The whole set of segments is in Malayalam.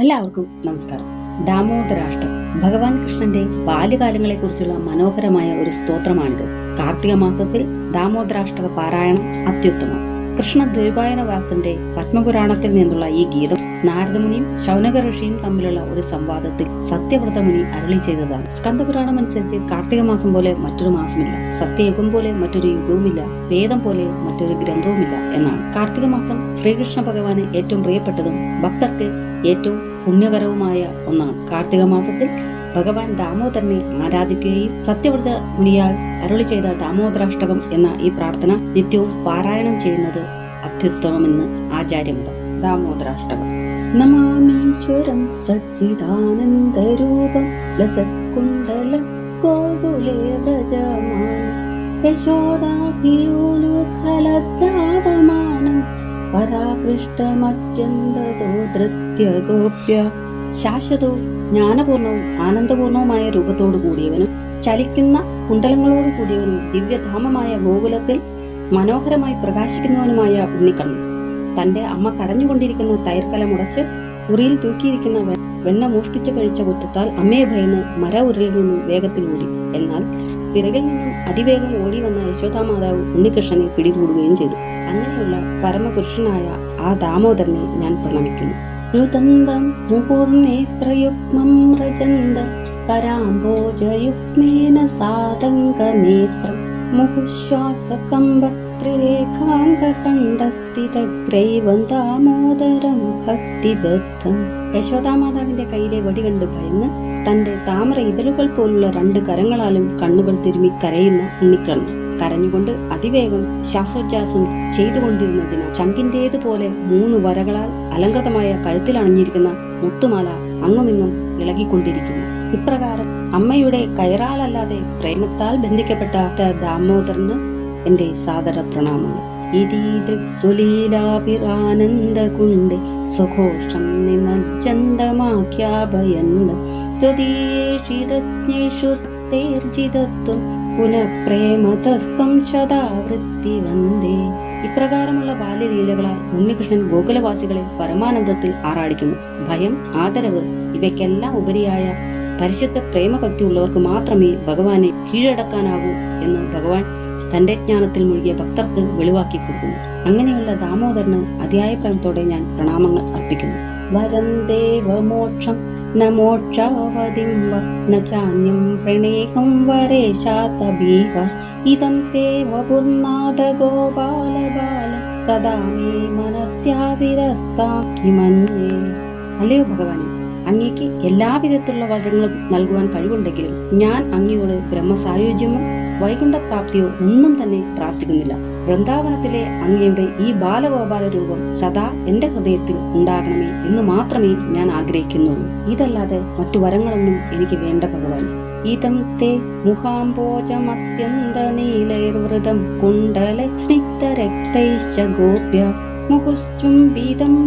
എല്ലാവർക്കും നമസ്കാരം. ദാമോദരാഷ്ടം ഭഗവാൻ കൃഷ്ണന്റെ ബാല്യകാലങ്ങളെക്കുറിച്ചുള്ള മനോഹരമായ ഒരു സ്തോത്രമാണിത്. കാർത്തിക മാസത്തിൽ ദാമോദരാഷ്ടക പാരായണം അത്യുത്തമം. കൃഷ്ണ ദ്വൈപായനവാസന്റെ പത്മപുരാണത്തിൽ നിന്നുള്ള ഈ ഗീതം നാരദമുനിയും ശൗനക ഋഷിയും തമ്മിലുള്ള ഒരു സംവാദത്തിൽ സത്യവ്രത മുനി അരളി ചെയ്തതാണ്. സ്കന്ദപുരാണം അനുസരിച്ച് കാർത്തിക മാസം പോലെ മറ്റൊരു മാസമില്ല. സത്യയുഗം പോലെ മറ്റൊരു യുഗവുമില്ല. വേദം പോലെ മറ്റൊരു ഗ്രന്ഥവുമില്ല എന്നാണ്. കാർത്തിക മാസം ശ്രീകൃഷ്ണ ഭഗവാന് ഏറ്റവും പ്രിയപ്പെട്ടതും ഭക്തർക്ക് ഏറ്റവും പുണ്യകരവുമായ ഒന്നാണ്. കാർത്തിക മാസത്തിൽ ഭഗവാൻ ദാമോദരനെ ആരാധിക്കുകയും സത്യവ്രത മുനിയാൽ അരുളി ചെയ്ത ദാമോദരാഷ്ടകം എന്ന ഈ പ്രാർത്ഥന നിത്യവും പാരായണം ചെയ്യുന്നത് അത്യുത്തമമെന്ന് ആചാര്യമതം ദാമോദരാഷ്ടകം. നമാമീശ്വരം സച്ചിദാനന്ദരൂപം ലസത്കുണ്ടല ഗോകുലേ വ്രജമാൻ യശോദാഭിയൂലുഖലദ്ധാവമാനം പരാകൃഷ്ടമത്യന്തതോ ധൃത്യഗോപ്യ ശാശ്വതവും ജ്ഞാനപൂർണവും ആനന്ദപൂർണവുമായ രൂപത്തോടു കൂടിയവനും ചലിക്കുന്ന കുണ്ടലങ്ങളോട് കൂടിയവനും ദിവ്യധാമമായ ഗോകുലത്തിൽ മനോഹരമായി പ്രകാശിക്കുന്നവനുമായ ഉണ്ണിക്കണ്ണൻ. തന്റെ അമ്മ കടഞ്ഞുകൊണ്ടിരിക്കുന്ന തൈർക്കലമുടച്ച് ഉറിയിൽ തൂക്കിയിരിക്കുന്ന വെണ്ണ മോഷ്ടിച്ചു കഴിച്ച കുറ്റത്താൽ അമ്മയെ ഭയന്ന് മര ഉരുളിൽ നിന്നും വേഗത്തിൽ ഓടി. എന്നാൽ പിറകിൽ നിന്നും അതിവേഗം ഓടി വന്ന യശോദാമാതാവ് ഉണ്ണികൃഷ്ണനെ പിടികൂടുകയും ചെയ്തു. അങ്ങനെയുള്ള പരമപുരുഷനായ ആ ദാമോദരനെ ഞാൻ പ്രണമിക്കുന്നു. രുദന്തം മുകുർനേത്രയുഗ്മം രജന്ത സാതങ്കനേത്രം മുഹുശ്വാസകമ്പ ഭക്തിബദ്ധം ദാമോദരം ഭക്തിബദ്ധം യശോദാമാതാവിന്റെ കയ്യിലെ വടി കണ്ട് ഭയന്ന് തന്റെ താമര ഇതളുകൾ പോലുള്ള രണ്ട് കരങ്ങളാലും കണ്ണുകൾ തിരുമി കരയുന്ന ഉണ്ണിക്കണ്ണൻ കരഞ്ഞുകൊണ്ട് അതിവേഗം ശ്വാസോച്ഛ്വാസം ചെയ്തുകൊണ്ടിരുന്നതിനാൽ ചങ്കിന്റേതുപോലെ മൂന്ന് വരകളാൽ അലങ്കൃതമായ കഴുത്തിൽ അണിഞ്ഞിരിക്കുന്ന മുത്തുമാല അങ്ങുമിങ്ങും ഇളകിക്കൊണ്ടിരിക്കുന്നു. ഇപ്രകാരം അമ്മയുടെ കയറാലല്ലാതെ പ്രേമത്താൽ ബന്ധിക്കപ്പെട്ട ദാമോദരന് എന്റെ സാദര പ്രണാമങ്ങൾ സുലീലാഭിരാനന്ദകുണ്ഡെ സുഘോഷം പുനഃപ്രേമതസ്തം ശതാവൃത്തി വന്ദേ ഇപ്രകാരമുള്ള ബാല്യലീലകളാൽ ഉണ്ണികൃഷ്ണൻ ഗോകുലവാസികളെ പരമാനന്ദത്തിൽ ആറാടിക്കുന്നു. ഭയം ആദരവ് ഇവയ്ക്കെല്ലാം ഉപരിയായ പരിശുദ്ധ പ്രേമഭക്തി ഉള്ളവർക്ക് മാത്രമേ ഭഗവാനെ കീഴടക്കാനാകൂ എന്ന് ഭഗവാൻ തന്റെ ജ്ഞാനത്തിൽ മുഴുകിയ ഭക്തർക്ക് വെളിവാക്കി കൊടുക്കുന്നു. അങ്ങനെയുള്ള ദാമോദരന് അതിയായ പ്രേമത്തോടെ ഞാൻ പ്രണാമങ്ങൾ അർപ്പിക്കുന്നു. വരം ദേവമോക്ഷം न मोक्षावधिम्ब न चान्यं प्रणेहं वरे शातबीह इदं ते वपुर्नाद गोपालबाल सदा मे मनस्याविरस्ता किमन्ये। हले भगवान्। അങ്ങേക്ക് എല്ലാവിധത്തിലുള്ള വരങ്ങളും നൽകുവാൻ കഴിവുണ്ടെങ്കിലും ഞാൻ അങ്ങയോട് ബ്രഹ്മസായോജ്യമോ വൈകുണ്ഠപ്രാപ്തിയോ ഒന്നും തന്നെ പ്രാർത്ഥിക്കുന്നില്ല. വൃന്ദാവനത്തിലെ അങ്ങയുടെ ഈ ബാലഗോപാല രൂപം സദാ എന്റെ ഹൃദയത്തിൽ ഉണ്ടാകണമേ എന്ന് മാത്രമേ ഞാൻ ആഗ്രഹിക്കുന്നുള്ളൂ ഇതല്ലാതെ മറ്റു വരങ്ങളൊന്നും എനിക്ക് വേണ്ട ഭഗവാൻ. ഇതം തേ മുഖാംബോജമത്യന്ത നീലൈർവൃതം കുണ്ടല ഗോപ്യ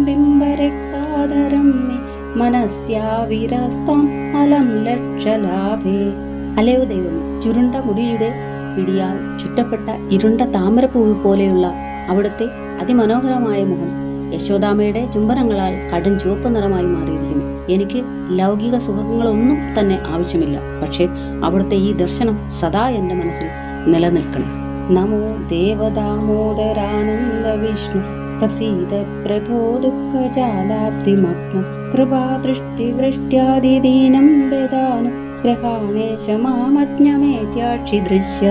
ബിംബരക്താധരം മേ മനസ്യാവിരസ്താം അലം ലക്ഷലാഭേ. അലയോ ദൈവം ചുരുണ്ട മുടിയുടെ പിടിയാൽ ചുറ്റപ്പെട്ട ഇരുണ്ട താമരപ്പൂവ് പോലെയുള്ള അവിടുത്തെ അതിമനോഹരമായ മുഖം യശോദാമയുടെ ചുംബനങ്ങളാൽ കടും ചുവപ്പ് നിറമായി മാറിയിരിക്കുന്നു. എനിക്ക് ലൗകിക സുഖങ്ങളൊന്നും തന്നെ ആവശ്യമില്ല. പക്ഷേ അവിടുത്തെ ഈ ദർശനം സദാ എന്റെ മനസ്സിൽ നിലനിൽക്കണം. നമോ ദേവദാമോദരാനന്ദ വിഷ്ണു. പ്രസീത പ്രഭോ കൃപാദൃഷ്ടിവൃഷ്ട്യാദിദീനം വേദാനം ഗ്രഹാണേശ മാമജ്ഞമേത്യാക്ഷി ദൃശ്യ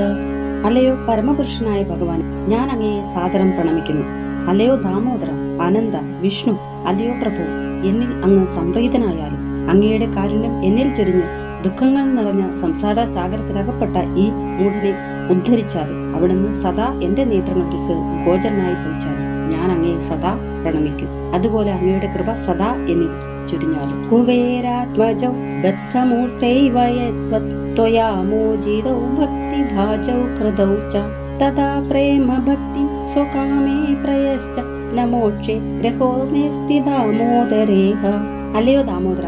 അല്ലയോ പരമപുരുഷനായ ഭഗവാൻ ഞാൻ അങ്ങയെ സാദരം പ്രണമിക്കുന്നു. അല്ലയോ ദാമോദര അനന്ത വിഷ്ണു അല്ലയോ പ്രഭു എന്നിൽ അങ്ങ് സംപ്രീതനായാലും അങ്ങയുടെ കാരുണ്യം എന്നിൽ ചൊരിഞ്ഞ് ദുഃഖങ്ങൾ നിറഞ്ഞ സംസാര സാഗരത്തിലകപ്പെട്ട ഈ മൂഢനെ ഉദ്ധരിച്ചാലും അവിടുന്ന് സദാ എന്റെ നേത്രങ്ങൾക്ക് ഗോചരനായി ഭവിച്ചാലും. ഞാൻ അങ്ങേ സദാ പ്രണമിക്കും. അതുപോലെ അങ്ങയുടെ കൃപ സദാ എന്നിൽ ചുരിഞ്ഞാലും കുബേരാത്മജൗ ബദ്ധമൂർത്തൈവയത്വയാമോചിതൗ ഭക്തിഭാജൗ കൃതൗ ച. തഥാ പ്രേമ ഭക്തി സ്വകാമേ പ്രയശ്ച. നമോക്ഷേ ഗ്രഹോ മേ സ്ഥിതാമോദരേഹ അല്ലയോ ദാമോദര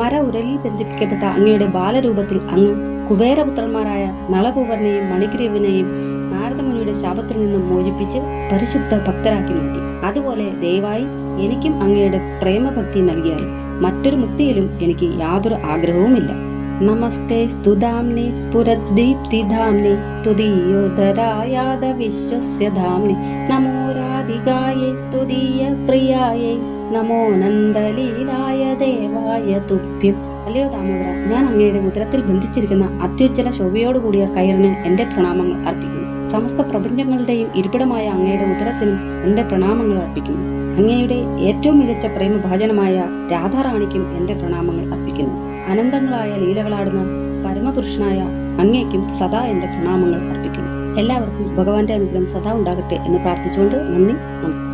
മര ഉരലിൽ ബന്ധിപ്പിക്കപ്പെട്ട അങ്ങയുടെ ബാലരൂപത്തിൽ അങ്ങ് കുബേരപുത്രന്മാരായ നളകുവർനെയും മണിഗ്രീവനെയും നാരദമുനിയുടെ ശാപത്തിൽ നിന്നും മോചിപ്പിച്ച് പരിശുദ്ധ ഭക്തരാക്കി മാറ്റി അതുപോലെ ദയവായി എനിക്കും അങ്ങയുടെ പ്രേമഭക്തി നൽകിയാലും മറ്റൊരു മുക്തിയിലും എനിക്ക് യാതൊരു ആഗ്രഹവുമില്ല. നമസ്തേ സ്തുതാംനെ സ്ഫുരദ്ദീപ്തിധാംനെ വിശ്വസ്യ വിശ്വസ്യധാംനെ. നമോ രാധികായേ തുദീയ പ്രിയായേ. നമോ നന്ദലീലായ ദേവായ തുഭ്യം അല്ലയോ ദാമോദര ഞാൻ അങ്ങയുടെ ഉദരത്തിൽ ബന്ധിച്ചിരിക്കുന്ന അത്യുജ്ജല ശോഭയോടുകൂടിയ കയറിന് എന്റെ പ്രണാമങ്ങൾ അർപ്പിക്കുന്നു. സമസ്ത പ്രപഞ്ചങ്ങളുടെയും ഇരിപ്പിടമായ അങ്ങയുടെ ഉദരത്തിനും എന്റെ പ്രണാമങ്ങൾ അർപ്പിക്കുന്നു. അങ്ങയുടെ ഏറ്റവും മികച്ച പ്രേമഭാജനമായ രാധാറാണിക്കും എന്റെ പ്രണാമങ്ങൾ അർപ്പിക്കുന്നു. അനന്തങ്ങളായ ലീലകളാടുന്ന പരമപുരുഷനായ അങ്ങേക്കും സദാ എന്റെ പ്രണാമങ്ങൾ അർപ്പിക്കുന്നു. എല്ലാവർക്കും ഭഗവാന്റെ അനുഗ്രഹം സദാ ഉണ്ടാകട്ടെ എന്ന് പ്രാർത്ഥിച്ചുകൊണ്ട് നന്ദി നമസ്കാരം.